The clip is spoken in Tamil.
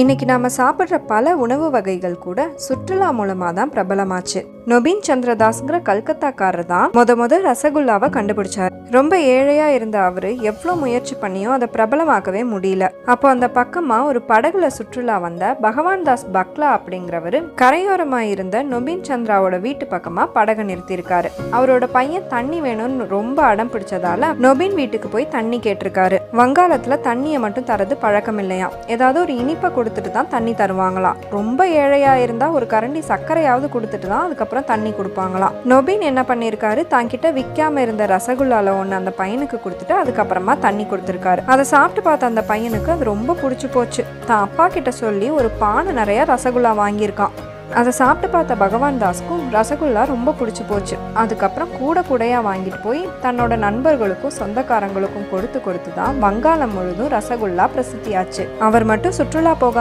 இன்னைக்கு நாம சாப்பிட்ற பல உணவு வகைகள் கூட சுற்றுலா மூலமா தான் பிரபலமாச்சு. நொபின் சந்திரதாஸ்ங்கிற கல்கத்தாக்காரர் தான் முத முத ரசகுல்லாவை கண்டுபிடிச்சார். ரொம்ப ஏழையா இருந்த அவரு எவ்வளோ முயற்சி பண்ணியும் அதை பிரபலமாக்கவே முடியல. அப்போ அந்த பக்கமா ஒரு படகுல சுற்றுலா வந்த பகவான் தாஸ் பக்லா அப்படிங்கிறவரு கரையோரமா இருந்த நொபின் சந்திராவோட வீட்டு பக்கமா படகு நிறுத்தியிருக்காரு. அவரோட பையன் தண்ணி வேணும்னு ரொம்ப அடம் பிடிச்சதால நொபின் வீட்டுக்கு போய் தண்ணி கேட்டிருக்காரு. வங்காளத்துல தண்ணியை மட்டும் தரது பழக்கம் இல்லையா ஏதாவது ஒரு இனிப்பை கொடுத்துட்டு தான் தண்ணி தருவாங்களாம். ரொம்ப ஏழையாக இருந்தால் ஒரு கரண்டி சர்க்கரையாவது கொடுத்துட்டு தான் அதுக்கப்புறம் தண்ணி கொடுப்பாங்களாம். நொபின் என்ன பண்ணியிருக்காரு தாங்கிட்ட விற்காம இருந்த ரசகுல்லால ஒன்று அந்த பையனுக்கு கொடுத்துட்டு அதுக்கப்புறமா தண்ணி கொடுத்துருக்காரு. அதை சாப்பிட்டு பார்த்த அந்த பையனுக்கு அது ரொம்ப பிடிச்சி போச்சு. தான் அப்பா கிட்ட சொல்லி ஒரு பானை நிறைய ரசகுல்லா வாங்கியிருக்கான். அதை சாப்பிட்டு பார்த்த பகவான் தாஸ்க்கும் ரசகுல்லா ரொம்ப பிடிச்சி போச்சு. அதுக்கப்புறம் கூட கூடையாக வாங்கிட்டு போய் தன்னோட நண்பர்களுக்கும் சொந்தக்காரங்களுக்கும் கொடுத்து கொடுத்து தான் வங்காளம் முழுதும் ரசகுல்லா பிரசித்தியாச்சு. அவர் மட்டும் சுற்றுலா போகாம